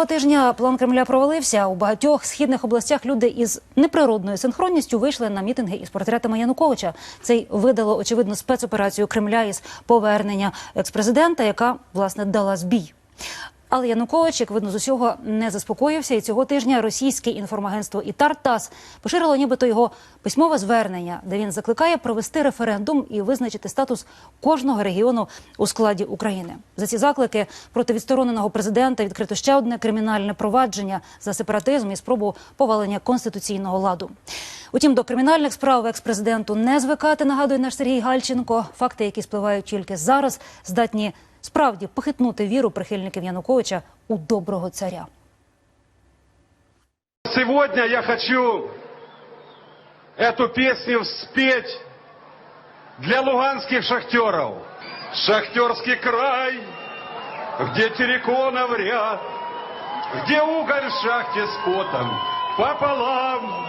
Минулого тижня план Кремля провалився. У багатьох східних областях люди із неприродною синхронністю вийшли на мітинги із портретами Януковича. Це й видало очевидно спецоперацію Кремля із повернення експрезидента, яка власне дала збій. Але Янукович, як видно з усього, не заспокоївся. І цього тижня російське інформагентство «Ітар ТАСС» поширило нібито його письмове звернення, де він закликає провести референдум і визначити статус кожного регіону у складі України. За ці заклики проти відстороненого президента відкрито ще одне кримінальне провадження за сепаратизм і спробу повалення конституційного ладу. Утім, до кримінальних справ експрезиденту не звикати, нагадує наш Сергій Гальченко. Факти, які спливають тільки зараз, здатні справді похитнути віру прихильників Януковича у доброго царя. Сегодня я хочу эту песню спеть для луганских шахтеров. Шахтерский край, где терриконов ряд, где уголь в шахте с потом пополам,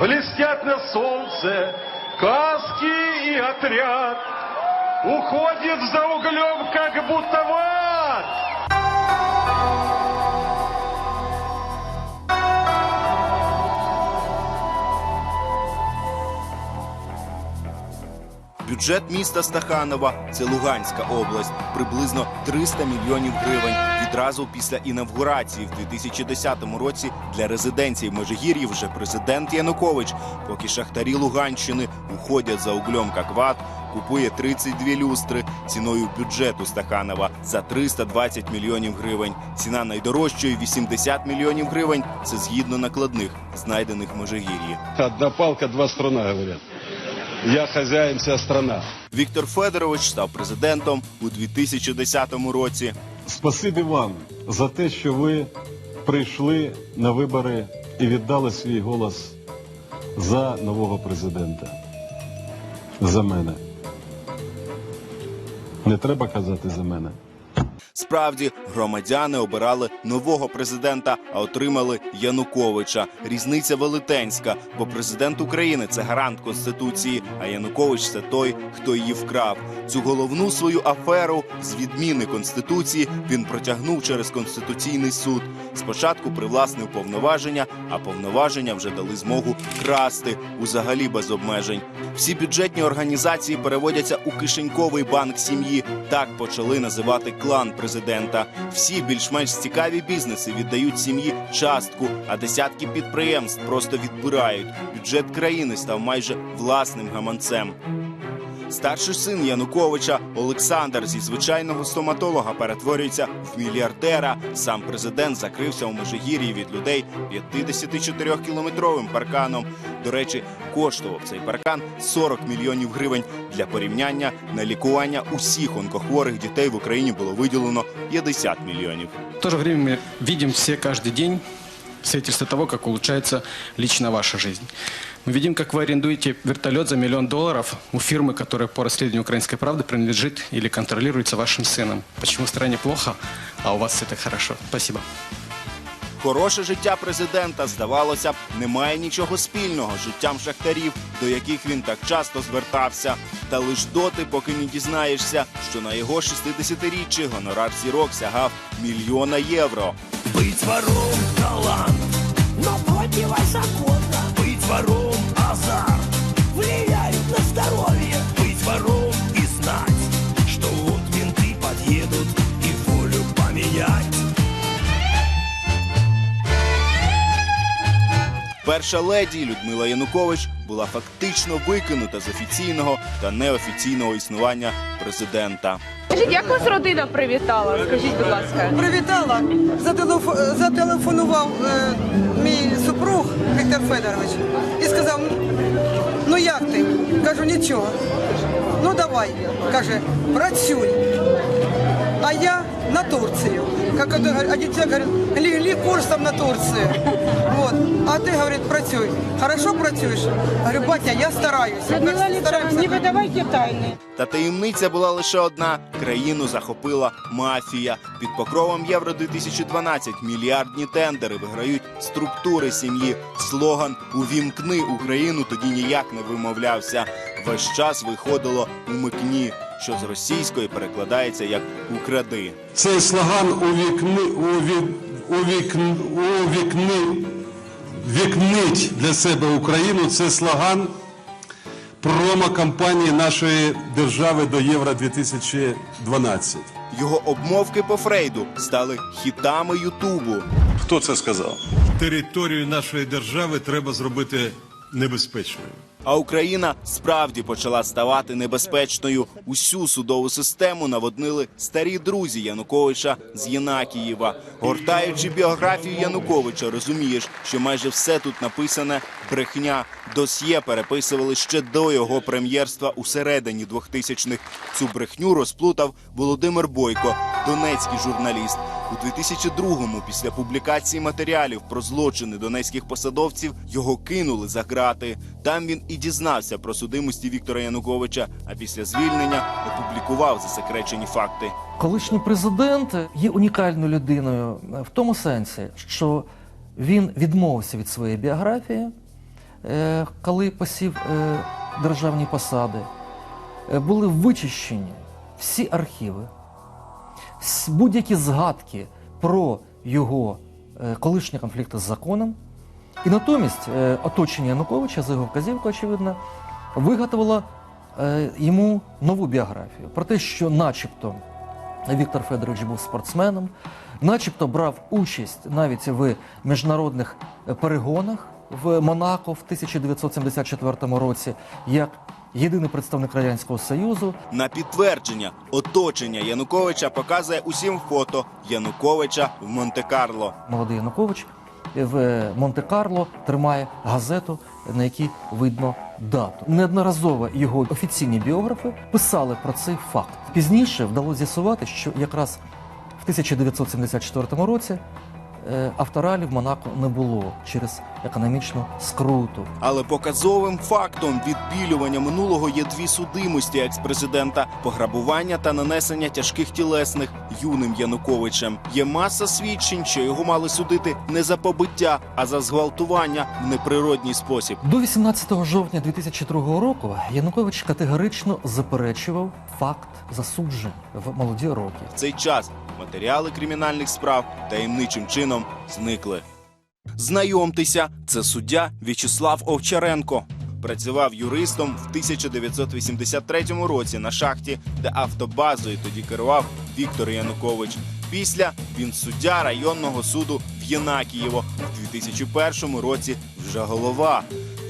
блестят на солнце каски и отряд, уходит за углем, как будто в ад. Бюджет міста Стаханова це Луганська область, приблизно 300 мільйонів гривень. Відразу після інавгурації в 2010 році для резиденції в Межигір'ї вже президент Янукович. Поки шахтарі Луганщини уходять за углем як ват, купує 32 люстри ціною бюджету Стаханова за 320 мільйонів гривень. Ціна найдорожчої 80 мільйонів гривень. Це згідно накладних, знайдених в Межигір'ї. Одна палка, два струна, говорят. Я хозяин, вся страна. Віктор Федорович став президентом у 2010 році. Спасибі вам за те, що ви прийшли на вибори і віддали свій голос за нового президента. За мене. Не треба казати за мене. Справді громадяни обирали нового президента, а отримали Януковича. Різниця велетенська, бо президент України це гарант конституції, а Янукович це той, хто її вкрав. Цю головну свою аферу з відміни конституції він протягнув через конституційний суд. Спочатку привласнив повноваження, а повноваження вже дали змогу красти узагалі без обмежень. Всі бюджетні організації переводяться у кишеньковий банк сім'ї. Так почали називати клан президента. Всі більш-менш цікаві бізнеси віддають сім'ї частку, а десятки підприємств просто відбирають. Бюджет країни став майже власним гаманцем. Старший син Януковича Олександр зі звичайного стоматолога перетворюється в мільярдера. Сам президент закрився у Межигір'ї від людей 54-кілометровим парканом. До речі, коштував цей паркан 40 мільйонів гривень. Для порівняння на лікування усіх онкохворих дітей в Україні було виділено 50 мільйонів. Же время видим все каждый день свидетельство того, как улучшается лично ваша жизнь. Мы видим, как вы арендуете вертолет за миллион долларов у фирмы, которая по расследованию украинской правды принадлежит или контролируется вашим сыном. Почему в стране плохо, а у вас все так хорошо? Спасибо. Хороше життя президента, здавалося б, не має нічого спільного з життям шахтарів, до яких він так часто звертався. Та лиш доти, поки не дізнаєшся, що на його 60-річчі гонорар зірок сягав мільйона євро. Быть вором талант, но противозаконно Быть вором азарт, влияют на здоровье Быть вором и знать, что вот менты подъедут и волю поменять Перша леді Людмила Янукович була фактично викинута з офіційного та неофіційного існування президента. Скажіть, як вас родина привітала? Скажіть, будь ласка. Привітала, зателеф- зателефонував е, мій супруг Віктор Федорович і сказав: ну як ти? Кажу, нічого. Ну давай, каже, працюй. А я на Турцію Как это, говорит, один человек говорит, легли курсом на Турцию. Вот. А ты, говорит, працюй. Хорошо працюешь? Говорю, батя, я стараюсь. Людмила Как стараемся, Александровна, не выдавайте тайны. Та таємниця була лише одна: країну захопила мафія. Під покровом Євро 2012 мільярдні тендери виграють структури сім'ї. Слоган Увімкни Україну тоді ніяк не вимовлявся. Весь час виходило умикні, що з російської перекладається як Укради. Цей слоган увікни, уві, увікн... увікни... вікнить для себе Україну. Це слоган промо-кампанії нашої держави до Євро 2012. Його обмовки по Фрейду стали хітами Ютубу. Хто це сказав? Територію нашої держави треба зробити небезпечною. А Україна справді почала ставати небезпечною. Усю судову систему наводнили старі друзі Януковича з Єнакієва. Гортаючи біографію Януковича, розумієш, що майже все тут написане брехня. Досьє переписували ще до його прем'єрства у середині 2000-х. Цю брехню розплутав Володимир Бойко, донецький журналіст. У 2002-му, після публікації матеріалів про злочини донецьких посадовців, його кинули за грати. Там він і дізнався про судимості Віктора Януковича, а після звільнення опублікував засекречені факти. Колишній президент є унікальною людиною в тому сенсі, що він відмовився від своєї біографії, е, коли посів е, державні посади. Е, Були вичищені всі архіви, будь-які згадки про його е, колишні конфлікти з законом. І натомість е, оточення Януковича, за його вказівкою, очевидно, виготовило е, йому нову біографію про те, що, начебто, Віктор Федорович був спортсменом, начебто брав участь навіть в міжнародних перегонах в Монако в 1974 році як єдиний представник Радянського Союзу. На підтвердження оточення Януковича показує усім фото Януковича в Монте-Карло. Молодий Янукович в Монте-Карло тримає газету, на якій видно дату. Неодноразово його офіційні біографи писали про цей факт. Пізніше вдалося з'ясувати, що якраз в 1974 році е, авторалі в Монако не було через економічну скруту. Але показовим фактом відбілювання минулого є дві судимості екс-президента: пограбування та нанесення тяжких тілесних юним Януковичем. Є маса свідчень, що його мали судити не за побиття, а за зґвалтування в неприродній спосіб. До 18 жовтня 2002 року Янукович категорично заперечував факт засуджень в молоді роки. В цей час матеріали кримінальних справ таємничим чином зникли. Знайомтеся, це суддя В'ячеслав Овчаренко. Працював юристом в 1983 році на шахті, де автобазою тоді керував Віктор Янукович. Після він суддя районного суду в Єнакієво. В 2001 році вже голова.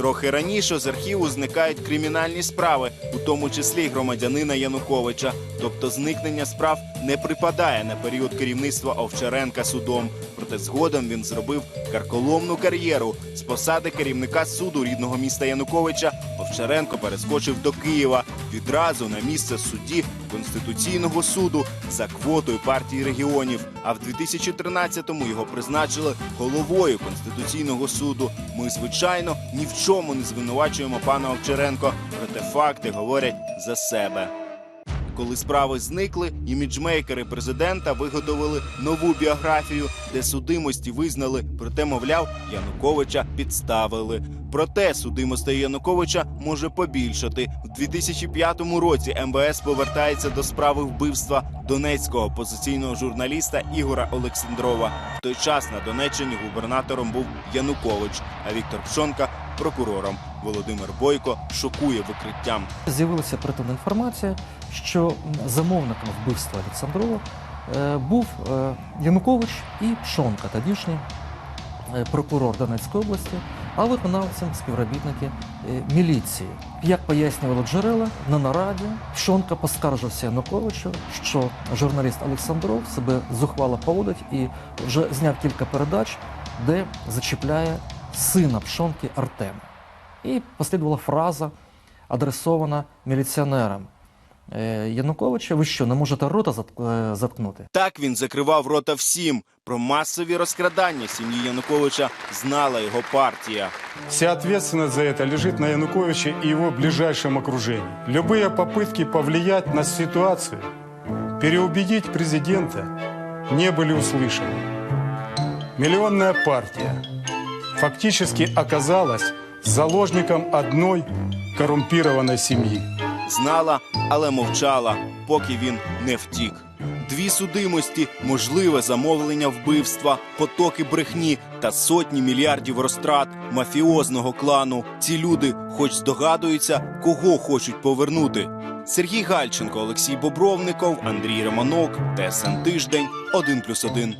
Трохи раніше з архіву зникають кримінальні справи, у тому числі й громадянина Януковича. Тобто зникнення справ не припадає на період керівництва Овчаренка судом. Проте згодом він зробив карколомну кар'єру з посади керівника суду рідного міста Януковича. Овчаренко перескочив до Києва відразу на місце судді Конституційного суду за квотою партії регіонів. А в 2013-му його призначили головою Конституційного суду. Ми, звичайно, ні в чому не звинувачуємо пана Овчаренко, проте факти говорять за себе. Коли справи зникли, іміджмейкери президента виготовили нову біографію, де судимості визнали, проте, мовляв, Януковича підставили. Проте судимостей Януковича може побільшати. В 2005 році МВС повертається до справи вбивства донецького опозиційного журналіста Ігора Олександрова. В той час на Донеччині губернатором був Янукович, а Віктор Пшонка прокурором. Володимир Бойко шокує викриттям. З'явилася притомна інформація, що замовником вбивства Олександрова е, був е, Янукович і Пшонка, тодішній е, прокурор Донецької області, а виконавцем співробітники міліції. Як пояснювали джерела на нараді, Пшонка поскаржився Януковичу, що журналіст Олександров себе зухвало поводить і вже зняв кілька передач, де зачіпляє сина Пшонки Артема. І послідувала фраза, адресована міліціонерам. Е, Януковича, ви що, не можете рота зат- е, заткнути? Так він закривав рота всім. Про масові розкрадання сім'ї Януковича знала його партія. Вся ответственность за это лежит на Януковиче и его ближайшем окружении. Любые попытки повлиять на ситуацию, переубедить президента не были услышаны. Миллионная партия фактически оказалась заложником одной коррумпированной семьи. Знала, але мовчала, поки він не втік. дві судимості, можливе замовлення вбивства, потоки брехні та сотні мільярдів розтрат мафіозного клану. Ці люди, хоч здогадуються, кого хочуть повернути. Сергій Гальченко, Олексій Бобровников, Андрій Романок, ТСН Тиждень, 1+,1.